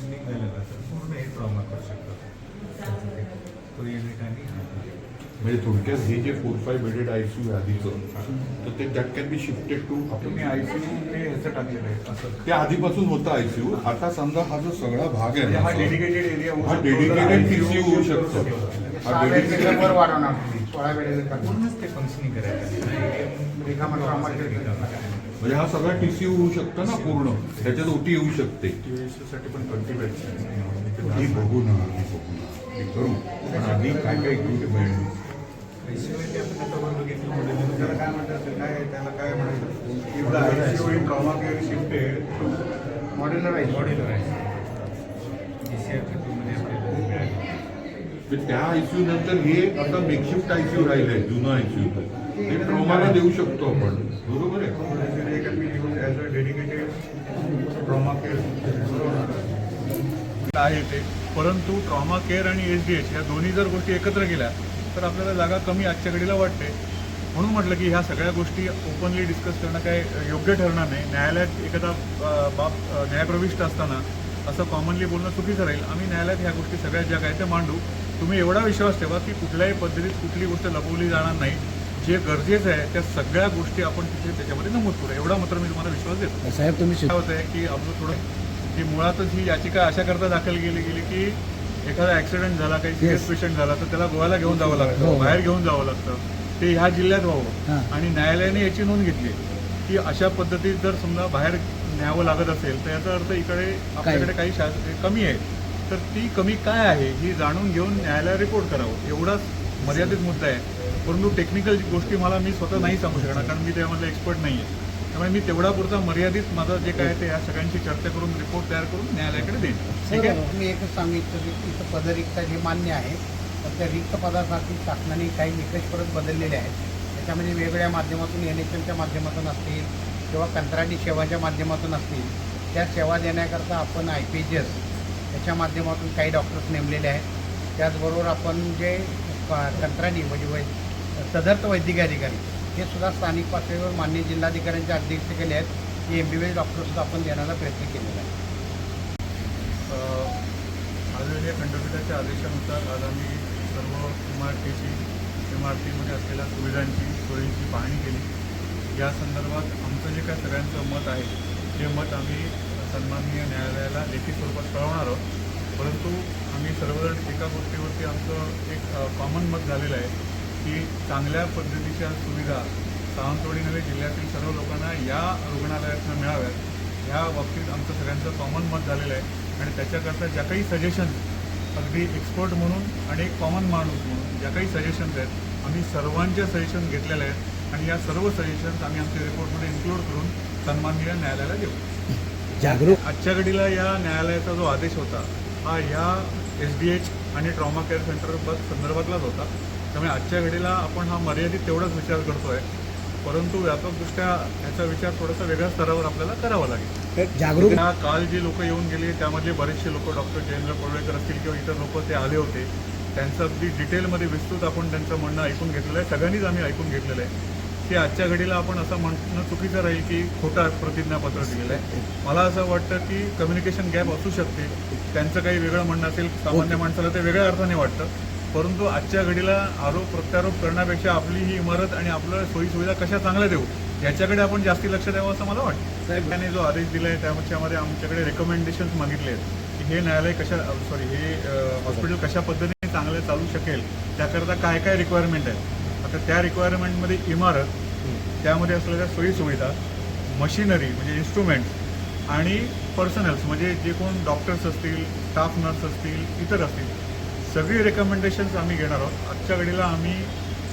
तर पूर्ण हे ट्रॉमा करू शकतो तो युनिट आणि unit. म्हणजे थोडक्यात हे जे फोर फाय बेडेड आयसीयू आधीचं तर ते। कॅन बी शिफ्टेड टू तुम्ही आपण आयसीयू ते ह्याचं टाकलेलं आहे असं ते आधीपासून होतं आयसीयू आता समजा हा जो सगळा भाग आहे हा डेडिकेटेड एरिया हा dedicated TCU होऊ शकतो. Dedicated- वर वाढवणार. तुम्ही सोळा बेडेल पूर्णच ते फंक्शनिंग करायचं रिकामा ट्रॉमा म्हणजे हा सगळा टीसीयू होऊ शकतो ना पूर्ण. त्याच्यात ओटी येऊ शकते. साठी पण ट्वेंटी हे बघू ना हे बघू ना. करू. पण आधी काय काय इक्विपमेंट मॉडेल त्याला काय म्हणतात काय त्याला काय ट्रॉमा केअर टू मॉड्युलर आहे मॉडेलर आहे मध्ये आपल्याला त्या आयसीयू नंतर हे आता मेकशिफ्ट आयसीयू राहिलंय जुनं आयसीयू ते ट्रॉमाला देऊ शकतो आपण. बरोबर आहे? They आहे ते. परंतु ट्रॉमा केअर आणि एच डी एच या दोन्ही जर गोष्टी एकत्र केल्या तर आपल्याला जागा कमी आजच्या घडीला वाटते. म्हणून म्हटलं की ह्या सगळ्या गोष्टी ओपनली डिस्कस करणं काय योग्य ठरणार नाही. न्यायालयात एखादा बाब न्यायप्रविष्ट असताना असं कॉमनली बोलणं चुकीचं राहील. आम्ही न्यायालयात ह्या गोष्टी सगळ्या ज्या काय त्या मांडू. तुम्ही एवढा विश्वास ठेवा की कुठल्याही पद्धतीत कुठली गोष्ट लपवली जाणार नाही. जे गरजेचं आहे त्या सगळ्या गोष्टी आपण तिथे त्याच्यामध्ये नमूद करू एवढा मात्र मी तुम्हाला विश्वास देतो. साहेब तुम्ही होत आहे की आपलं थोडं की मुळातच ही याचिका अशा करता दाखल केली गेली की एखादा ऍक्सिडेंट झाला काही सिरियस पेशंट झाला तर त्याला गोव्याला घेऊन जावं लागतं हो. बाहेर घेऊन जावं लागतं. ते ह्या जिल्ह्यात व्हावं. आणि न्यायालयाने याची नोंद घेतली की अशा पद्धतीत जर समजा बाहेर न्यावं लागत असेल तर याचा अर्थ इकडे आपल्याकडे काही शास कमी आहे. तर ती कमी काय आहे ही जाणून घेऊन न्यायालयात रिपोर्ट करावं. एवढाच मर्यादित मुद्दा आहे. परंतु टेक्निकल गोष्टी मला मी स्वतः नाही सांगू शकणार कारण मी त्यामधला एक्सपर्ट नाही आहे त्यामुळे मी तेवढा पुरता मर्यादित माझं जे काय आहे ते या सगळ्यांची चर्चा करून रिपोर्ट तयार करून न्यायालयाकडे देईन. ठीक आहे? मी एकच सांगितलं की इथं पदरिक्त हे मान्य आहे. तर त्या रिक्त पदासाठी शासनाने काही निकष परत बदललेले आहेत. त्याच्यामध्ये वेगवेगळ्या माध्यमातून एन एच एमच्या माध्यमातून असतील किंवा कंत्राटी सेवाच्या माध्यमातून असतील. त्या सेवा देण्याकरता आपण आय पी जी एस याच्या माध्यमातून काही डॉक्टर्स नेमलेले आहेत. त्याचबरोबर आपण जे क- म्हणजे वै सदर्थ वैद्यकीय अधिकारी हे सुद्धा स्थानिक पातळीवर मान्य जिल्हाधिकाऱ्यांच्या अध्यक्षतेखाली आहेत. की एम बी बी एस डॉक्टरसुद्धा आपण देण्याचा प्रयत्न केलेला आहे. आदरणीय खंडपीठाच्या आदेशानुसार आज आम्ही सर्व इमारतीची इमारतीमध्ये असलेल्या सुविधांची सोयींची पाहणी केली. या संदर्भात आमचं जे काय सगळ्यांचं मत आहे ते मत आम्ही सन्माननीय न्यायालयाला लेखी स्वरूपात कळवणार आहोत. परंतु आम्ही सर्वजण एका गोष्टीवरती आमचं एक कॉमन मत झालेलं आहे की चांगल्या पद्धतीच्या सुविधा सावंतवाडी नव्हे जिल्ह्यातील सर्व लोकांना या रुग्णालयातनं मिळाव्यात. ह्या बाबतीत आमचं सगळ्यांचं कॉमन मत झालेलं आहे. आणि त्याच्याकरता ज्या काही सजेशन अगदी एक्सपर्ट म्हणून आणि एक कॉमन माणूस म्हणून ज्या काही सजेशन्स आहेत आम्ही सर्वांच्या सजेशन घेतलेल्या आहेत. आणि या सर्व सजेशन्स आम्ही आमच्या रिपोर्टमध्ये इन्क्लूड करून सन्माननीय न्यायालयाला देऊ. जागरूक. आजच्या घडीला या न्यायालयाचा जो आदेश होता हा ह्या एस डी एच आणि ट्रॉमा केअर सेंटर संदर्भातलाच होता. त्यामुळे आजच्या घडीला आपण हा मर्यादित तेवढाच विचार करतोय. परंतु व्यापकदृष्ट्या याचा विचार थोडासा वेगळ्या स्तरावर आपल्याला करावा लागेल. जागरूक काल जे लोक येऊन गेले त्यामधले बरेचसे लोक डॉक्टर जयेंद्र पडवेकर असतील किंवा इतर लोक ते आले होते त्यांचं अगदी डिटेलमध्ये विस्तृत आपण त्यांचं म्हणणं ऐकून घेतलेलं आहे. सगळ्यांनीच आम्ही ऐकून घेतलेलं आहे. की आजच्या घडीला आपण असं म्हणणं चुकीचं राहील की खोटा प्रतिज्ञापत्र दिलेलं आहे. मला असं वाटतं की कम्युनिकेशन गॅप असू शकते. त्यांचं काही वेगळं म्हणणं असेल सामान्य माणसाला ते वेगळ्या अर्थाने वाटतं. परंतु आजच्या घडीला आरोप प्रत्यारोप करण्यापेक्षा आपली ही इमारत आणि आपलं सोयीसुविधा कशा चांगल्या देऊ याच्याकडे आपण जास्ती लक्ष द्यावं असं मला वाटतं. साहेब. त्याने जो आदेश दिला आहे त्याच्यामध्ये आमच्याकडे रेकमेंडेशन्स मागितले आहेत. की हे न्यायालय कशा सॉरी हे हॉस्पिटल कशा पद्धतीने चांगलं चालू शकेल त्याकरता काय काय रिक्वायरमेंट आहे आता त्या रिक्वायरमेंटमध्ये इमारत त्यामध्ये असलेल्या सोयीसुविधा मशिनरी म्हणजे इन्स्ट्रुमेंट्स आणि पर्सनल्स म्हणजे जे कोण डॉक्टर्स असतील स्टाफ नर्स असतील इतर असतील सगळी रेकमेंडेशन्स आम्ही घेणार आहोत. आजच्या घडीला आम्ही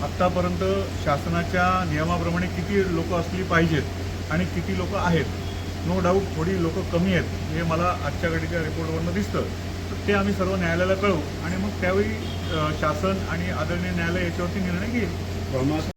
आत्तापर्यंत शासनाच्या नियमाप्रमाणे किती लोक असली पाहिजेत आणि किती लोक आहेत नो डाऊट थोडी लोक कमी आहेत हे मला आजच्या घडीच्या रिपोर्टवरनं दिसतं. ते आम्ही सर्व न्यायालयाला कळवू आणि मग त्यावेळी शासन आणि आदरणीय न्यायालय याच्यावरती निर्णय घेईल.